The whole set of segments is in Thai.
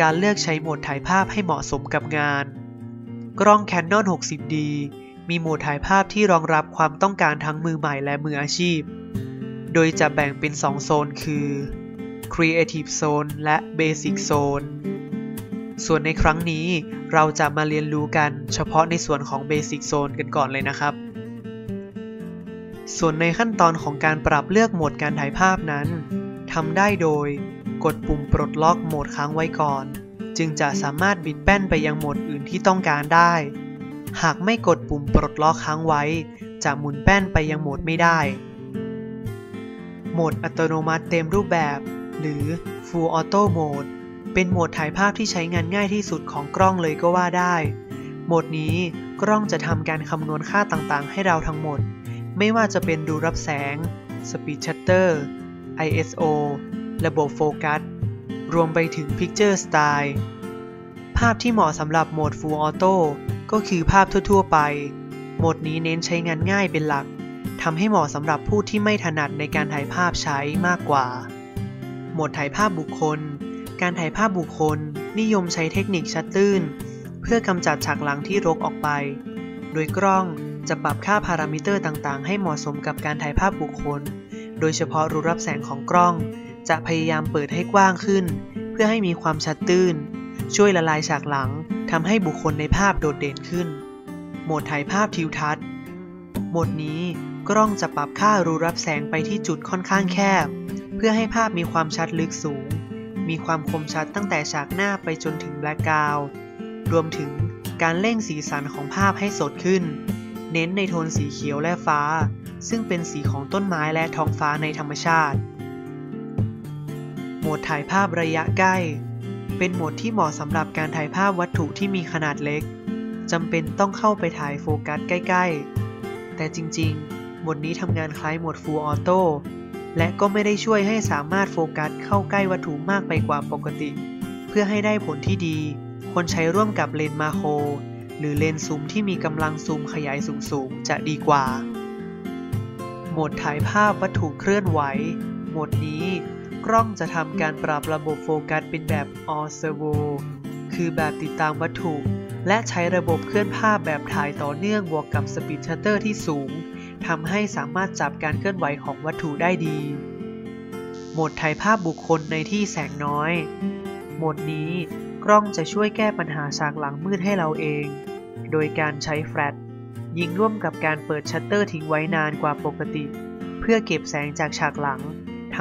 การเลือกใช้โหมดถ่ายภาพให้เหมาะสมกับงาน กล้อง Canon 60D มีโหมดถ่ายภาพที่รองรับความต้องการทั้งมือใหม่และมืออาชีพ โดยจะแบ่งเป็น 2 โซนคือ Creative Zone และ Basic Zone ส่วนในครั้งนี้เราจะมาเรียนรู้กันเฉพาะในส่วนของ Basic Zone กันก่อนเลยนะครับ ส่วนในขั้นตอนของการปรับเลือกโหมดการถ่ายภาพนั้นทำได้โดย กดปุ่มปลดล็อกโหมดค้างไว้ก่อน จึงจะสามารถบิดแป้นไปยังโหมดอื่นที่ต้องการได้ หากไม่กดปุ่มปลดล็อกค้างไว้ จะหมุนแป้นไปยังโหมดไม่ได้ โหมดอัตโนมัติเต็มรูปแบบ หรือ Full Auto Mode เป็นโหมดถ่ายภาพที่ใช้งานง่ายที่สุดของกล้องเลยก็ว่าได้ โหมดนี้กล้องจะทำการคำนวณค่าต่างๆ ให้เราทั้งหมด ไม่ว่าจะเป็นรูรับแสง Speed Shutter ISO ระบบโฟกัส รวมไปถึง Picture Style ภาพที่เหมาะสำหรับโหมด Full Auto ก็คือภาพทั่ว ๆ ไป โหมดนี้เน้นใช้งานง่ายเป็นหลักทำให้เหมาะสำหรับผู้ที่ไม่ถนัดในการถ่ายภาพใช้มากกว่า โหมดถ่ายภาพบุคคล การถ่ายภาพบุคคลนิยมใช้เทคนิคชัดตื้น เพื่อกำจัดฉากหลังที่รกออกไป โดยกล้องจะปรับค่าพารามิเตอร์ต่างๆ ให้เหมาะสมกับการถ่ายภาพบุคคล โดยเฉพาะรูรับแสงของกล้อง จะพยายามเปิดให้กว้างขึ้น เพื่อให้มีความชัดตื้น ช่วยละลายฉากหลังทำให้บุคคลในภาพโดดเด่นขึ้น โหมดถ่ายภาพทิวทัศน์ โหมดนี้กล้องจะปรับค่ารูรับแสงไปที่จุดค่อนข้างแคบ เพื่อให้ภาพมีความชัดลึกสูง มีความคมชัดตั้งแต่ฉากหน้าไปจนถึงแบล็กกราวรวมถึงการเร่งสีสันของภาพให้สดขึ้น เน้นในโทนสีเขียวและฟ้า ซึ่งเป็นสีของต้นไม้และท้องฟ้าในธรรมชาติ มดถ่ายภาพระยะใกล้ เป็นโหมดที่เหมาะสำหรับการถ่ายภาพวัตถุที่มีขนาดเล็กจำเป็นต้องเข้าไปถ่ายโฟกัสใกล้ ๆ แต่จริงๆ โหมดนี้ทำงานคล้ายโหมด Full Auto และก็ไม่ได้ช่วยให้สามารถโฟกัสเข้าใกล้วัตถุมากไปกว่าปกติ เพื่อให้ได้ผลที่ดีควรใช้ร่วมกับเลนส์มาโครหรือเลนส์ซูมที่มีกำลังซูมขยายสูงๆ จะดีกว่า โหมดถ่ายภาพวัตถุเคลื่อนไหว โหมดนี้ กล้องจะทำการปรับระบบโฟกัสเป็นแบบ All Servo คือแบบติดตามวัตถุ และใช้ระบบเคลื่อนภาพแบบถ่ายต่อเนื่องบวกกับ Speed Shutter ที่สูงทำให้สามารถจับการเคลื่อนไหวของวัตถุได้ดี โหมดถ่ายภาพบุคคลในที่แสงน้อย โหมดนี้กล้องจะช่วยแก้ปัญหาฉากหลังมืดให้เราเอง โดยการใช้แฟลชยิงร่วมกับการเปิดชัตเตอร์ทิ้งไว้นานกว่าปกติ เพื่อเก็บแสงจากฉากหลัง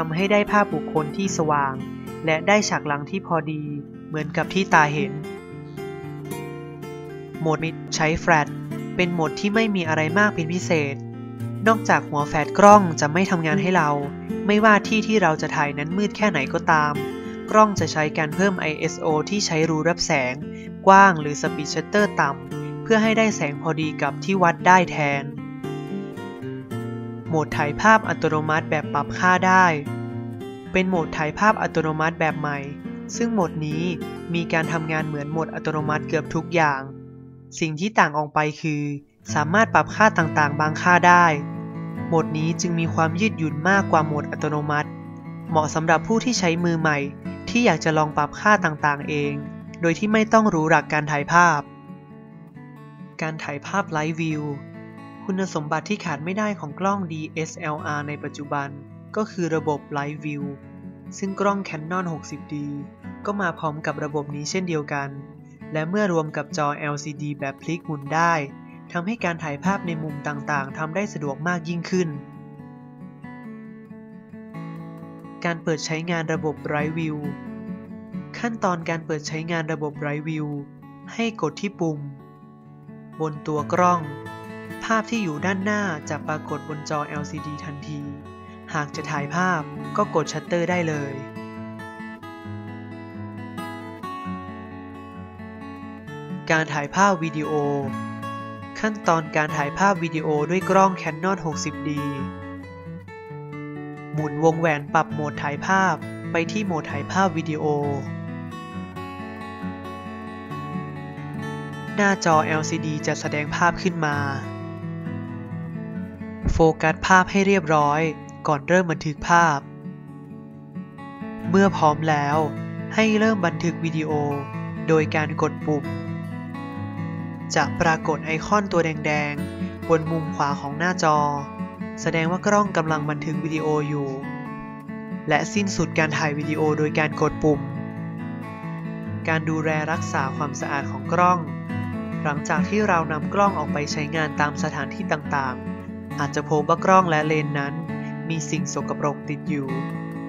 ำให้ได้ภาพบุคคลที่สว่าง และได้ฉากหลังที่พอดีเหมือนกับที่ตาเห็น โหมดมิดใช้แฟลชเป็นโหมดที่ไม่มีอะไรมากเป็นพิเศษ นอกจากหัวแฟลชกล้องจะไม่ทำงานให้เรา ไม่ว่าที่ที่เราจะถ่ายนั้นมืดแค่ไหนก็ตาม กล้องจะใช้การเพิ่ม ISO ที่ใช้รูรับแสง กว้างหรือ Speed Shutter ต่ำเพื่อให้ได้แสงพอดีกับที่วัดได้แทน โหมดถ่ายภาพอัตโนมัติแบบปรับค่าได้ เป็นโหมดถ่ายภาพอัตโนมัติแบบใหม่ ซึ่งโหมดนี้มีการทำงานเหมือนโหมดอัตโนมัติเกือบทุกอย่าง สิ่งที่ต่างออกไปคือ สามารถปรับค่าต่างๆ บางค่าได้ โหมดนี้จึงมีความยืดหยุ่นมากกว่าโหมดอัตโนมัติ เหมาะสำหรับผู้ที่ใช้มือใหม่ ที่อยากจะลองปรับค่าต่างๆ เอง โดยที่ไม่ต้องรู้หลักการถ่ายภาพ การถ่ายภาพไลฟ์วิว คุณสมบัติที่ขาดไม่ได้ของกล้อง DSLR ในปัจจุบัน ก็คือระบบ Live View ซึ่งกล้อง Canon 60D ก็มาพร้อมกับระบบนี้เช่นเดียวกัน และเมื่อรวมกับจอ LCD แบบพลิกหมุนได้ทำให้การถ่ายภาพในมุมต่างๆทำได้สะดวกมากยิ่งขึ้น การเปิดใช้งานระบบ Bright View ขั้นตอนการเปิดใช้งานระบบ Bright View ให้กดที่ปุ่ม บนตัวกล้อง ภาพที่อยู่ด้านหน้าจะปรากฏบนจอ LCD ทันที หากจะถ่ายภาพก็กดชัตเตอร์ได้เลย การถ่ายภาพวิดีโอ ขั้นตอนการถ่ายภาพวิดีโอด้วยกล้อง Canon 60D หมุนวงแหวนปรับโหมดถ่ายภาพไปที่โหมดถ่ายภาพวิดีโอ หน้าจอ LCD จะแสดงภาพขึ้นมา กัสภาพให้เรียบร้อยก่อนเริ่มบันทึกภาพ เมื่อพร้อมแล้วให้เริ่มบันทึกวิดีโอโดยการกดปุ่ม จะปรากฏไอคอนตัวแดงๆ บนมุมขวาของหน้าจอ แสดงว่ากล้องกำลังบันทึกวิดีโออยู่ และสิ้นสุดการถ่ายวิดีโอโดยการกดปุ่ม การดูแลรักษาความสะอาดของกล้อง หลังจากที่เรานำกล้องออกไปใช้งานตามสถานที่ต่างๆ อาจจะพบว่ากล้องและเลนส์นั้น มีสิ่งสกปรกติดอยู่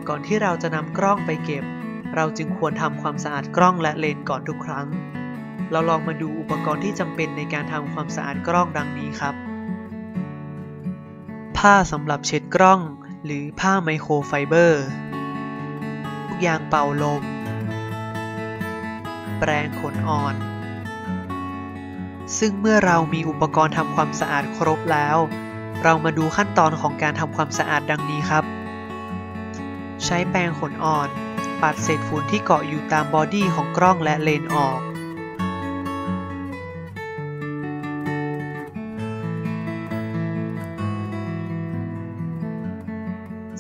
ก่อนที่เราจะนำกล้องไปเก็บ เราจึงควรทำความสะอาดกล้องและเลนส์ก่อนทุกครั้ง เราลองมาดูอุปกรณ์ที่จำเป็นในการทำความสะอาดกล้องดังนี้ครับ ผ้าสำหรับเช็ดกล้อง หรือผ้าไมโครไฟเบอร์ลูกยางเป่าลม แปรงขนอ่อนซึ่งเมื่อเรามีอุปกรณ์ทำความสะอาดครบแล้ว เรามาดูขั้นตอนของการทำความสะอาดดังนี้ครับ ใช้แปรงขนอ่อน ปัดเศษฝุ่นที่เกาะอยู่ตามบอดี้ของกล้องและเลนออก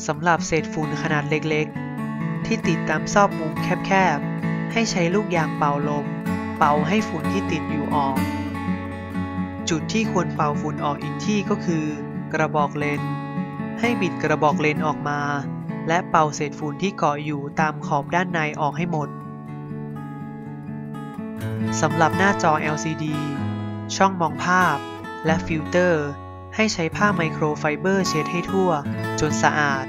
สำหรับเศษฝุ่นขนาดเล็กๆ ที่ติดตามซอกมุมแคบๆ ให้ใช้ลูกยางเป่าลม เป่าให้ฝุ่นที่ติดอยู่ออกจุดที่ควรเป่าฝุ่นออกอีกที่ก็คือ กระบอกเลนส์ให้บิดกระบอกเลนส์ออกมา และเป่าเศษฝุ่นที่เกาะอยู่ตามขอบด้านในออกให้หมด สำหรับหน้าจอ LCD ช่องมองภาพ และฟิลเตอร์ ให้ใช้ผ้าไมโครไฟเบอร์เช็ดให้ทั่ว จนสะอาด